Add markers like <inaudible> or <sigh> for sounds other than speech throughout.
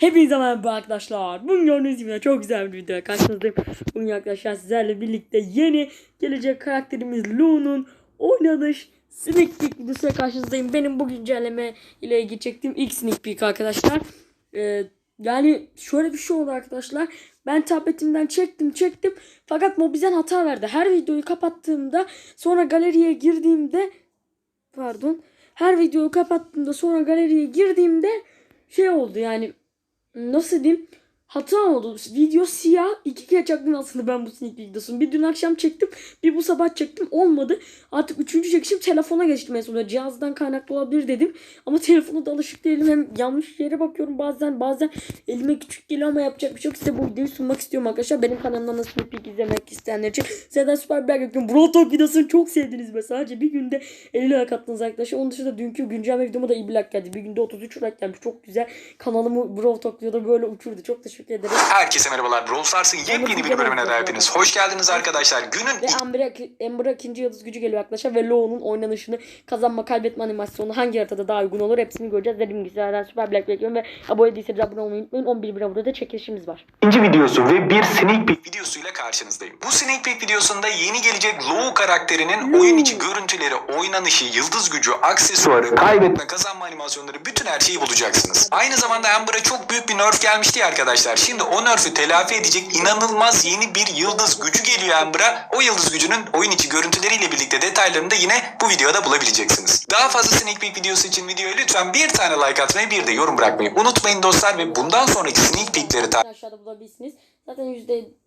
Hepinize merhaba arkadaşlar. Bugün gördüğünüz gibi çok güzel bir video karşınızdayım. Bugün arkadaşlar sizlerle birlikte yeni gelecek karakterimiz Lu'nun oynanış sneak peek videosuyla karşınızdayım. Benim bu güncelleme ile ilgili çektiğim ilk sneak peek arkadaşlar. Ee, yani şöyle bir şey oldu arkadaşlar. Ben tabletimden çektim çektim. Fakat Mobizen hata verdi. Her videoyu kapattığımda sonra galeriye girdiğimde pardon. Her videoyu kapattığımda sonra galeriye girdiğimde şey oldu yani nasıl diyeyim hata oldu. Video siyah. iki kere çaktım aslında ben bu sneak videosunu. Bir dün akşam çektim. Bir bu sabah çektim. Olmadı. Artık üçüncü çekişim telefona geçtim en sonunda. Cihazdan kaynaklı olabilir dedim. Ama telefona da alışık değilim. Hem yanlış yere bakıyorum bazen. Bazen elime küçük geliyor ama yapacak bir şey yok. Size bu videoyu sunmak istiyorum arkadaşlar. Benim kanalımdan da sneak peek izlemek isteyenler için. Sizden süper bir bekliyorum. Brawl Talk videosunu çok sevdiniz be. Sadece bir günde 50 like attınız arkadaşlar. Onun dışında dünkü güncelleme videoma da iyi bir like geldi. Bir günde 33 like gelmiş. Çok güzel. Kanalımı Brawl Talk videoda böyle uçurdu. Çok teşekkür ederim. Herkese merhabalar. Brawl Stars'ın yepyeni bir bölümüne de hepiniz hoş geldiniz arkadaşlar. Günün Ve Amber'a Amber'a ikinci yıldız gücü geliyor arkadaşlar. Ve Lo'nun oynanışını kazanma kaybetme animasyonu hangi haritada daha uygun olur hepsini göreceğiz. Dediğim gibi sizlerden süper black bekliyorum ve abone değilseniz abone olmayı unutmayın. 11 bir abone de çekilişimiz var. ikinci videosu ve bir sneak peek videosuyla karşınızdayım. Bu sneak peek videosunda yeni gelecek Lou karakterinin Lou. oyun içi görüntüleri, oynanışı, yıldız gücü, aksesuarı, kaybetme, kazanma animasyonları bütün her şeyi bulacaksınız. Aynı zamanda Amber'a çok büyük bir nerf gelmişti ya arkadaşlar. Şimdi o nerf'ü telafi edecek inanılmaz yeni bir yıldız gücü geliyor Amber'a. O yıldız gücünün oyun içi görüntüleriyle birlikte detaylarını da yine bu videoda bulabileceksiniz. Daha fazla sneak peek videosu için videoya lütfen bir tane like atmayı bir de yorum bırakmayı unutmayın dostlar ve bundan sonraki sneak peekleri takip Aşağıda bulabilirsiniz. Zaten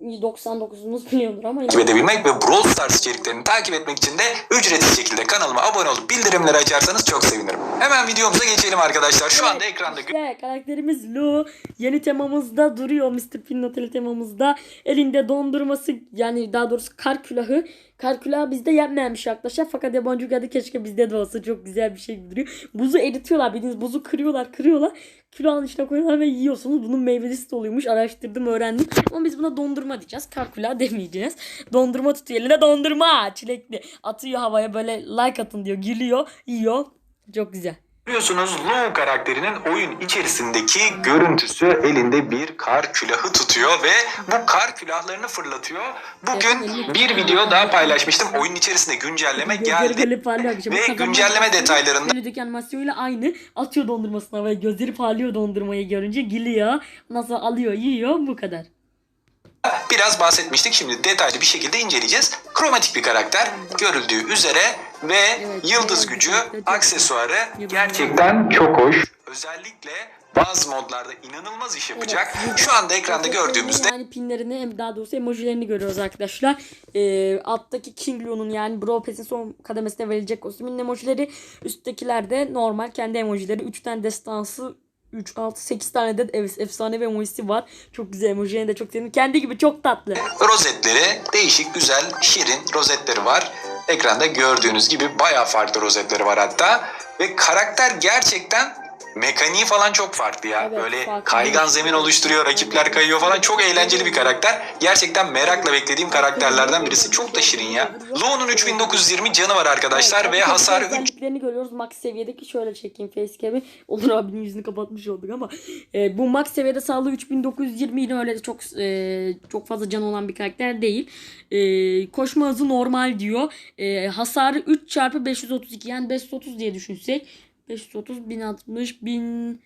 %99'unuz biliyordur ama takip edebilmek ve Brawl Stars içeriklerini takip etmek için de ücretsiz şekilde kanalıma abone olup bildirimleri açarsanız çok sevinirim. Hemen videomuza geçelim arkadaşlar. Şu anda ekranda İşte karakterimiz Lu yeni temamızda duruyor Mr. Oteli temamızda. Elinde dondurması yani daha doğrusu kar külahı. Kar külahı bizde yenmemiş arkadaşlar fakat yabancı ülkede keşke bizde de olsa çok güzel bir şey duruyor. Buzu eritiyorlar bildiğiniz buzu kırıyorlar kırıyorlar. Külahın içine koyuyorlar ve yiyorsunuz. Bunun meyvelisi de oluyormuş. Araştırdım öğrendim. Ama biz buna dondurma diyeceğiz. Kar külahı demeyeceğiz. Dondurma tutuyor eline dondurma çilekli. Atıyor havaya böyle like atın diyor. Gülüyor yiyor. Çok güzel. Görüyorsunuz Lou karakterinin oyun içerisindeki görüntüsü elinde bir kar külahı tutuyor ve bu kar külahlarını fırlatıyor. Bugün bir video daha paylaşmıştım. Oyun içerisinde güncelleme geldi. Ve güncelleme detaylarında- Önündeki animasyonuyla aynı. Atıyor dondurmasına ve gözleri parlıyor dondurmayı görünce. Gülüyor. Sonra alıyor yiyor bu kadar. Biraz bahsetmiştik. Şimdi detaylı bir şekilde inceleyeceğiz. Kromatik bir karakter görüldüğü üzere ve Evet, yıldız evet, gücü, evet. aksesuarı gerçekten çok hoş. Özellikle bazı modlarda inanılmaz iş yapacak. Evet. Şu anda ekranda gördüğümüzde Yani pinlerini hem daha doğrusu emojilerini görüyoruz arkadaşlar. Ee, alttaki King Leon'un yani Brawl Pass'in son kademesine verilecek kostümün emojileri. Üsttekiler de normal kendi emojileri. 3 tane destansı 3, 6, 8 tane de ef- efsanevi emojisi var. Çok güzel emojilerini de çok sevdim. Kendi gibi çok tatlı. rozetleri değişik, güzel, şirin rozetleri var. Ekranda gördüğünüz gibi bayağı farklı rozetleri var hatta. Ve karakter gerçekten mekaniği falan çok farklı ya. Evet, Böyle farklı. kaygan zemin oluşturuyor, rakipler kayıyor falan. Çok eğlenceli bir karakter. Gerçekten merakla beklediğim karakterlerden birisi. Çok da şirin ya. Lo'nun 3920 canı var arkadaşlar ve Evet, hasarı 3 özelliklerini görüyoruz max seviyedeki şöyle çekeyim facecam'i. Onur abinin yüzünü kapatmış olduk ama e, bu max seviyede sağlığı 3920 yine öyle çok e, çok fazla canı olan bir karakter değil. E, koşma hızı normal diyor. E, hasarı 3 çarpı 532 yani 530 diye düşünsek 530 1060 1000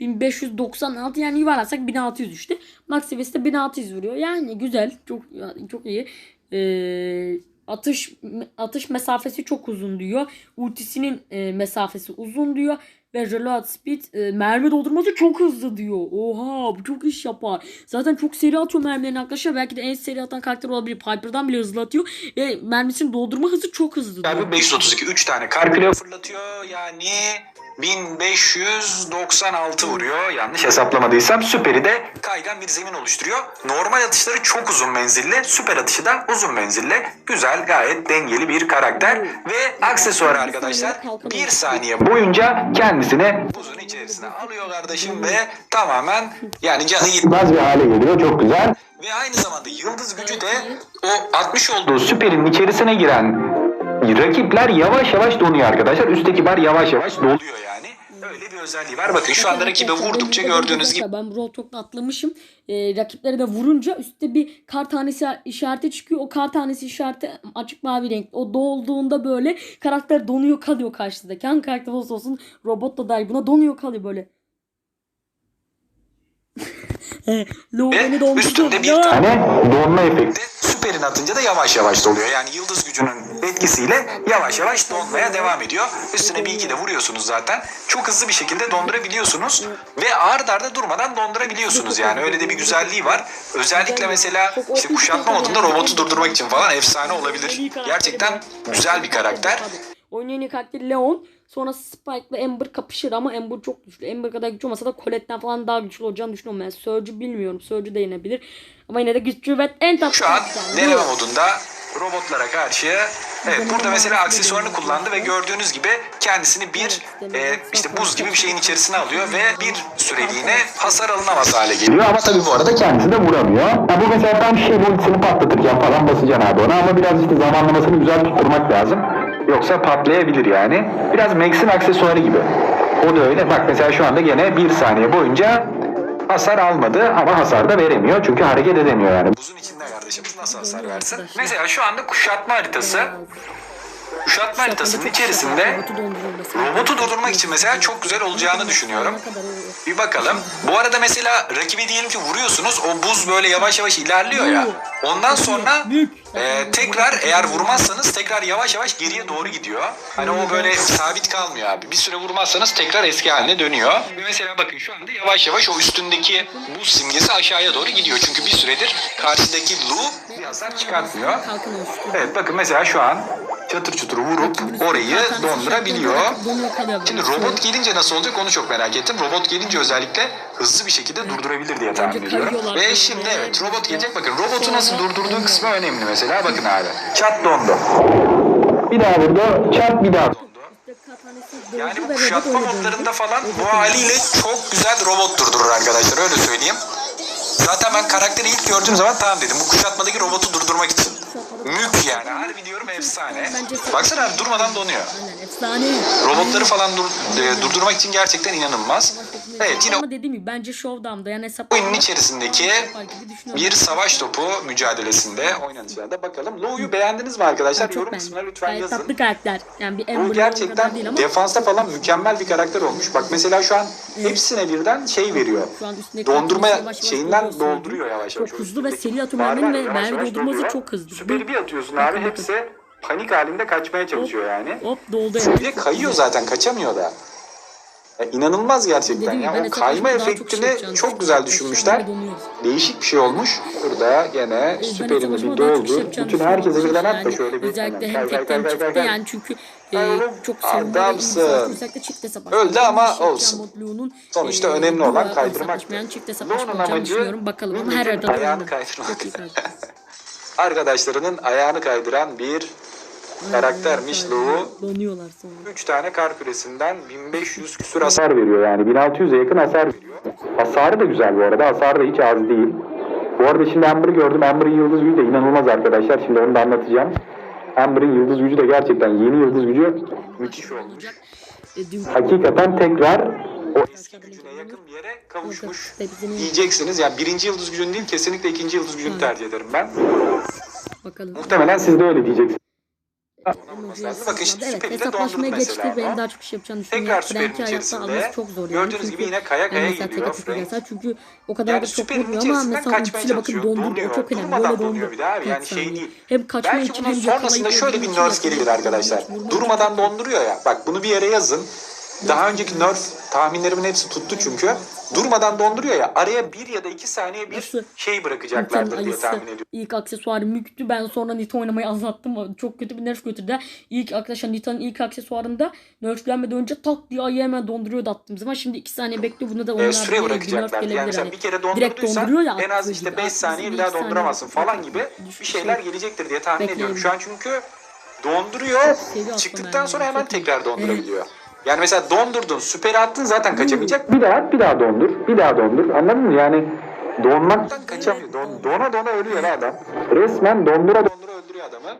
1596 yani yuvarlarsak 1600 işte. Max seviyesi de 1600 vuruyor. Yani güzel. Çok çok iyi. Ee, atış atış mesafesi çok uzun diyor. Ultisinin e, mesafesi uzun diyor. Ve reload speed e, mermi doldurması çok hızlı diyor. Oha bu çok iş yapar. Zaten çok seri atıyor mermilerini arkadaşlar. Belki de en seri atan karakter olabilir. Piper'dan bile hızlı atıyor. Ve mermisinin doldurma hızı çok hızlı çarpı 532 3 tane kar küreği fırlatıyor. Yani 1596 vuruyor. Yanlış hesaplamadıysam süperi de kaygan bir zemin oluşturuyor. Normal atışları çok uzun menzilli. Süper atışı da uzun menzilli. Güzel gayet dengeli bir karakter. Ve aksesuarı arkadaşlar bir saniye boyunca kendisine buzun içerisine alıyor kardeşim ve tamamen yani canı gitmez bir hale geliyor. Çok güzel. Ve aynı zamanda yıldız gücü de o atmış olduğu süperin içerisine giren rakipler yavaş yavaş donuyor arkadaşlar. Üstteki bar yavaş yavaş doluyor yani. Böyle bir özelliği var. Bakın şu anda rakibe vurdukça gördüğünüz gibi Ben Brawl Talk'ta atlamışım. Ee, rakiplere de vurunca üstte bir kar tanesi işareti çıkıyor. O kar tanesi işareti açık mavi renk. O dolduğunda böyle karakter donuyor kalıyor karşısındaki. Hangi karakter olursa olsun robot da dahil buna donuyor kalıyor böyle. <laughs> He, Lo beni ve dondurdu. üstünde bir Ya. tane donma efekti. Süperin atınca da yavaş yavaş doluyor. Yani yıldız gücünün etkisiyle yavaş yavaş donmaya devam ediyor. Üstüne bir iki de vuruyorsunuz zaten. Çok hızlı bir şekilde dondurabiliyorsunuz. Ve ard arda durmadan dondurabiliyorsunuz yani. Öyle de bir güzelliği var. Özellikle mesela işte kuşatma modunda robotu durdurmak için falan efsane olabilir. Gerçekten güzel bir karakter. İyi karakteri Leon. Sonra Spike ile Amber kapışır ama Amber çok güçlü. Amber kadar güçlü olmasa da Colette'den falan daha güçlü olacağını düşünüyorum. Yani Surge'ü bilmiyorum. Surge'ü de yenebilir. Ama yine de güçlü ve en tatlı Şu an deneme modunda robotlara karşı evet burada mesela aksesuarını kullandı ve gördüğünüz gibi kendisini bir e, işte buz gibi bir şeyin içerisine alıyor ve bir süreliğine hasar alınamaz hale geliyor. Ama tabii bu arada kendisi de vuramıyor. Ha bu mesela tam şey ultisini patlatırken falan basacaksın abi ona ama biraz işte zamanlamasını güzel tutturmak lazım. Yoksa patlayabilir yani. Biraz Max'in aksesuarı gibi. O da öyle. Bak mesela şu anda gene bir saniye boyunca hasar almadı ama hasar da veremiyor. Çünkü hareket edemiyor yani. Buzun içinde kardeşimiz nasıl hasar versin? Mesela şu anda kuşatma haritası. Kuşatma haritasının içerisinde Robotu durdurmak için mesela çok güzel olacağını düşünüyorum. Bir bakalım. Bu arada mesela rakibi diyelim ki vuruyorsunuz. O buz böyle yavaş yavaş ilerliyor ya. Ondan sonra e, tekrar eğer vurmazsanız tekrar yavaş yavaş geriye doğru gidiyor. Hani o böyle sabit kalmıyor abi. Bir süre vurmazsanız tekrar eski haline dönüyor. Mesela bakın şu anda yavaş yavaş o üstündeki buz simgesi aşağıya doğru gidiyor. Çünkü bir süredir karşıdaki Lu bir hasar çıkartmıyor. Evet bakın mesela şu an çatır çutur vurup orayı dondurabiliyor. Şimdi robot gelince nasıl olacak onu çok merak ettim. Robot gelince özellikle hızlı bir şekilde durdurabilir diye tahmin ediyorum. Ve şimdi evet robot gelecek. Bakın robotu nasıl durdurduğu kısmı önemli mesela. Bakın abi. Çat dondu. Bir daha burada çat bir daha. Yani bu kuşatma modlarında falan bu haliyle çok güzel robot durdurur arkadaşlar öyle söyleyeyim. Zaten ben karakteri ilk gördüğüm zaman tamam dedim. Bu kuşatmadaki robotu durdurmak için. Mük yani. Harbi diyorum efsane. Baksana abi durmadan donuyor. Robotları falan dur- e, durdurmak için gerçekten inanılmaz. Evet yine Ama dediğim gibi bence Showdown'da yani hesap oyunun içerisindeki bir savaş topu mücadelesinde oynanışlarda bakalım. Lo'yu beğendiniz mi arkadaşlar? çok Yorum kısmına lütfen Gayet yazın. tatlı karakter. Yani bir Bu Amber gerçekten değil ama defansta falan mükemmel bir karakter olmuş. Bak mesela şu an hepsine birden şey veriyor. şu an üstündeki Dondurma yavaş yavaş şeyinden doluyor dolduruyor yavaş yavaş. Çok hızlı ve seri merminin var, ve yavaş mermi yavaş doldurması çok hızlı. Süperi bir atıyorsun abi hepsi panik halinde kaçmaya çalışıyor yani. Hop doldu de kayıyor zaten kaçamıyor da. Ya inanılmaz gerçekten Dediğim gibi ya. ben O kayma çok şey efektini yapacağını çok güzel düşünmüşler. Donuyoruz. Değişik bir şey olmuş. Burada gene Ben süperimi bir çok şey doldu. yapacağını Bütün herkese birden Yani şöyle bir Özellikle hem tekten çıktı yani çünkü e, çok adamsın. Öldü ama şey olsun. Sonuçta e, önemli olan kaydırmak. hesaplaşmayan çift hesap Lo'nun açma olacağını amacı düşünüyorum. Bakalım ama her arada ayağını kaydırmak. Çok. <laughs> Arkadaşlarının ayağını kaydıran bir karaktermiş Lou. Donuyorlar sonra. 3 tane kar küresinden 1500 küsur hasar veriyor yani 1600'e yakın hasar veriyor. Hasarı da güzel bu arada. Hasarı da hiç az değil. Bu arada şimdi Amber'ı gördüm. Amber'ın yıldız gücü de inanılmaz arkadaşlar. Şimdi onu da anlatacağım. Amber'ın yıldız gücü de gerçekten yeni yıldız gücü müthiş olmuş. E, Hakikaten tekrar o Eski gücüne yakın bir yere kavuşmuş diyeceksiniz. Yani birinci yıldız gücünü değil kesinlikle ikinci yıldız gücünü tercih ederim ben. bakalım. muhtemelen siz de öyle diyeceksiniz. Lazım. Bakın şimdi evet, süperi de dondurdu geçti. mesela. Benim ama. daha çok şey yapacağını düşünüyorum. Tekrar süperin hayatta içerisinde çok zor. yani. gördüğünüz gibi yine kaya kaya atıp Frank. çünkü o kadar Yani da çok vurmuyor ama mesela kaçmaya ultisiyle bakın çalışıyor. donduruyor. O Donuyor. çok önemli. Durmadan donuyor bir abi. Yani şey değil. Hem kaçma Belki için bunun sonrasında şöyle bir nerf yakalayıp arkadaşlar. Durmadan donduruyor ya. Bak bunu bir yere yazın. Daha önceki nerf tahminlerimin hepsi tuttu çünkü. Durmadan donduruyor ya. Araya bir ya da iki saniye bir Nasıl? şey bırakacaklardır diye ayısı tahmin ediyorum. ilk aksesuarı müktü. Ben sonra Nita oynamayı azalttım. Çok kötü bir nerf götürdü. İlk arkadaşlar Nita'nın ilk aksesuarında nerflenmeden önce tak diye ayı hemen donduruyordu attığım zaman. Şimdi 2 saniye bekliyor. Bunda da E, onlar süre bir nerf bırakacaklar. Yani sen Hani bir kere dondurduysan donduruyor ya en az işte gibi. 5 Attığı saniye bir daha iki donduramazsın falan gibi bir şey. şeyler gelecektir diye tahmin ediyorum. Bekleyelim. Şu an çünkü donduruyor. Çıktıktan sonra hemen tekrar dondurabiliyor. Yani mesela dondurdun, süperi attın zaten kaçamayacak. Bir daha bir daha dondur. Bir daha dondur. Anladın mı? Yani donmaktan kaçamıyor. Don, dona dona ölüyor adam. Resmen dondura dondura. Öldürüyor adamı.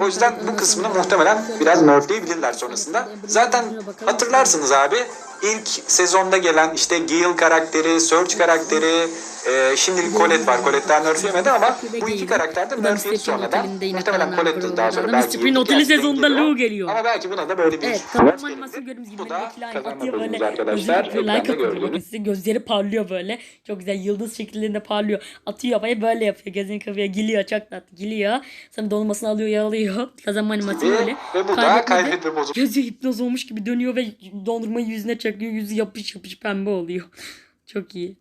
O yüzden bu kısmını muhtemelen biraz bir- nerfleyebilirler sonrasında. Zaten hatırlarsınız abi ilk sezonda gelen işte Gale karakteri, Surge karakteri, e, şimdilik Colette var. Colette'den nerf yemedi ama bu iki karakter de. Pin sonradan. Muhtemelen kalan Colette daha sonra belki Mr. Pin ilk Oteli sezonunda geliyor. Lou geliyor. Ama belki buna da böyle bir Evet, animasyonu gelecek. gördüğünüz gibi Bu da Like like kazanma atıyor böyle. bölümümüz arkadaşlar. Like atıyor. Bakın size gözleri parlıyor böyle. Çok güzel yıldız şekillerinde parlıyor. Atıyor havaya böyle yapıyor. Gözünü kapıyor. Giliyor çok tatlı. Giliyor. Sonra dolmasını alıyor yalıyor. <laughs> Kazanma animasyonu öyle. ve bu da kaybetme bozuk- Gözü hipnoz olmuş gibi dönüyor ve dondurmayı yüzüne çakıyor. Yüzü yapış yapış pembe oluyor. Çok iyi.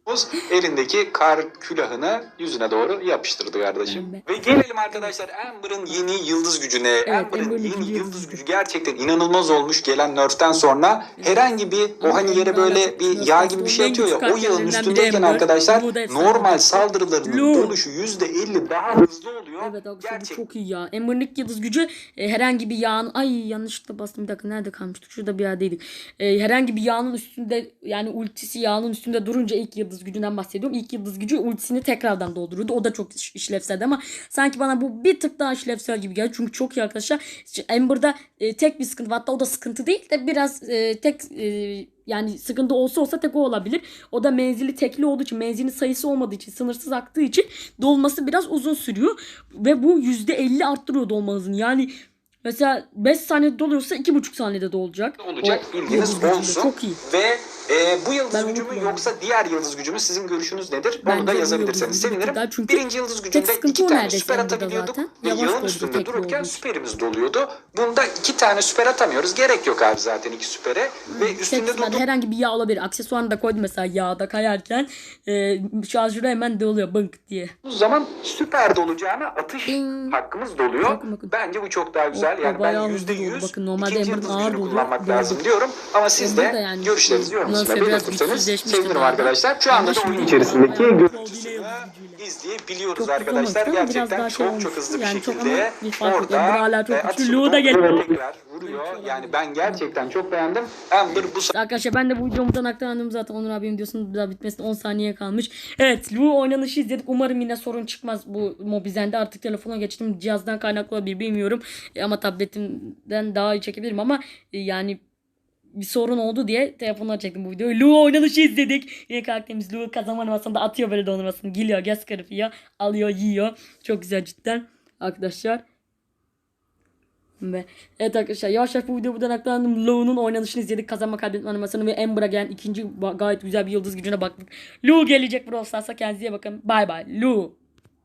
Elindeki kar külahını yüzüne doğru yapıştırdı kardeşim. Ve gelelim arkadaşlar Amber'ın yeni yıldız gücüne. Amber'ın Amber'ın yeni yeni yıldız yıldız gücü gerçekten inanılmaz olmuş gelen nerf'ten sonra. Herhangi bir o hani yere Amber böyle bir yağ gibi bir şey atıyor ya. O yağın üstündeyken Amber. arkadaşlar normal saldırılarının dönüşü %50 daha hızlı oluyor. Evet arkadaşlar bu Gerçekten. çok iyi ya. Amber'ın ilk yıldız gücü e, herhangi bir yağın ay yanlışlıkla bastım bir dakika nerede kalmıştık şurada bir yerdeydik. E, herhangi bir yağın üstünde yani ultisi yağın üstünde durunca ilk yıldız gücünden bahsediyorum. İlk yıldız gücü ultisini tekrardan dolduruyordu. O da çok iş- işlevseldi ama sanki bana bu bir tık daha işlevsel gibi geldi. Çünkü çok iyi arkadaşlar. Amber'da e, tek bir sıkıntı var. hatta o da sıkıntı değil de biraz e, tek e, yani sıkıntı olsa olsa tek o olabilir. O da menzili tekli olduğu için menzilin sayısı olmadığı için sınırsız aktığı için dolması biraz uzun sürüyor. Ve bu %50 arttırıyor dolma hızını. Yani mesela 5 saniyede doluyorsa 2,5 saniyede dolacak. olacak O bilginiz olsun. Çok iyi. Ve e, bu yıldız Ben gücü mü yoksa diğer yıldız gücü mü sizin görüşünüz nedir? Bence Onu da yazabilirseniz sevinirim. çünkü Birinci yıldız gücünde iki tane süper atabiliyorduk ve yağın üstünde dururken için. süperimiz doluyordu. Bunda iki tane süper atamıyoruz. Gerek yok abi zaten iki süpere. Ve üstünde durduk. herhangi bir yağ olabilir. Aksesuarını da koydum mesela yağda kayarken e, şarjörü hemen doluyor bınk diye. Bu zaman süper dolacağına atış Ding. hakkımız doluyor. Bakın, bakın. Bence bu çok daha güzel. O- o yani ben yüzde yüz ikinci yıldız gücünü kullanmak lazım diyorum. Ama siz de görüşlerinizi yorumlarınızı biraz belirtirseniz sevinirim arkadaşlar. Şu anda da oyun içerisindeki görüntüsünü izleyebiliyoruz Çok arkadaşlar. Gerçekten şey çok çok hızlı bir Yani şekilde orada hala çok e, da geliyor. tekrar vuruyor. Yani ben gerçekten çok beğendim. Amber bu Arkadaşlar ben de bu videomuzdan aktardım zaten Onur abinin videosunun daha bitmesine 10 saniye kalmış. Evet Lu oynanışı izledik. Umarım yine sorun çıkmaz bu Mobizen'de. Artık telefona geçtim. Cihazdan kaynaklı olabilir bilmiyorum. E, ama tabletimden daha iyi çekebilirim ama e, yani bir sorun oldu diye telefonuna çektim bu videoyu. Lu oynanışı izledik. Yine karakterimiz Lu kazanma animasyonunda atıyor böyle dondurmasını. Geliyor göz kırpıyor. Alıyor yiyor. Çok güzel cidden arkadaşlar. Ve evet arkadaşlar yavaş yavaş bu videoyu buradan aktardım. Lou'nun oynanışını izledik. Kazanma kaybetme animasyonu ve Ember'a gelen ikinci gayet güzel bir yıldız gücüne baktık. Lou gelecek Brawl Stars'a kendinize bakın. Bay bay. Lou.